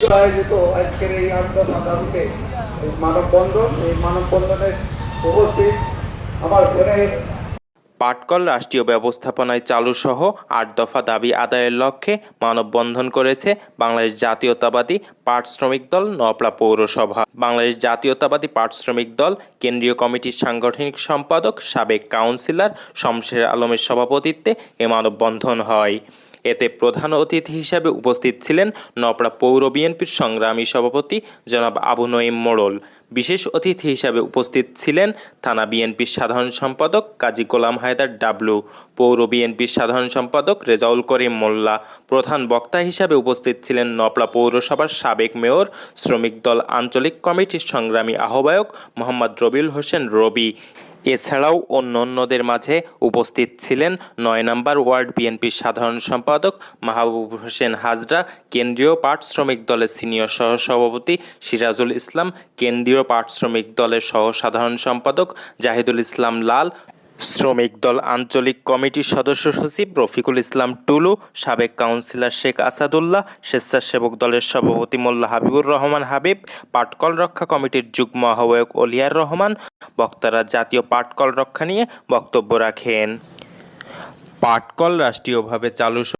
আয়োজিত আজকের এই আন্দোলন মানববন্ধন, এই মানববন্ধনে উপস্থিত আমার বোনের পাটকল রাষ্ট্রীয় ব্যবস্থাপনায় চালুসহ আট দফা দাবি আদায়ের লক্ষ্যে মানববন্ধন করেছে বাংলাদেশ জাতীয়তাবাদী পাট শ্রমিক দল নপলা পৌরসভা। বাংলাদেশ জাতীয়তাবাদী পাট শ্রমিক দল, কেন্দ্রীয় কমিটির সাংগঠনিক সম্পাদক, সাবেক কাউন্সিলর, শমশের আলমের সভাপতিত্বে এ মানববন্ধন হয়। এতে প্রধান অতিথি হিসেবে উপস্থিত ছিলেন নপড়া পৌর বিএনপির সংগ্রামী সভাপতি জনাব আবু নঈম মোড়ল। বিশেষ অতিথি হিসেবে উপস্থিত ছিলেন থানা বিএনপির সাধারণ সম্পাদক কাজী গোলাম হায়দার ডাবলু, পৌর বিএনপির সাধারণ সম্পাদক রেজাউল করিম মোল্লা, প্রধান বক্তা হিসেবে উপস্থিত ছিলেন নপড়া পৌরসভার সাবেক মেয়র, শ্রমিক দল আঞ্চলিক কমিটির সংগ্রামী আহ্বায়ক মোহাম্মদ রবিউল হোসেন রবি। এছাড়াও অন্যান্যদের মাঝে উপস্থিত ছিলেন নয় নম্বর ওয়ার্ড বিএনপির সাধারণ সম্পাদক মাহবুব হোসেন হাজরা, কেন্দ্রীয় পাট শ্রমিক দলের সিনিয়র সহসভাপতি সিরাজুল ইসলাম, কেন্দ্রীয় পাট শ্রমিক দলের সহ সাধারণ সম্পাদক জাহিদুল ইসলাম লাল শ্রমিক দল আঞ্চলিক কমিটির সদস্য সচিব রফিকুল ইসলাম টুলু, সাবেক কাউন্সিলর শেখ আসাদুল্লাহ, স্বেচ্ছাসেবক দলের সভাপতি মোল্লা হাবিবুর রহমান হাবিব, পাটকল রক্ষা কমিটির যুগ্ম আহ্বায়ক অলিয়ার রহমান, বক্তারা জাতীয় পাটকল রক্ষা নিয়ে বক্তব্য রাখেন। পাটকল রাষ্ট্রীয়ভাবে চালু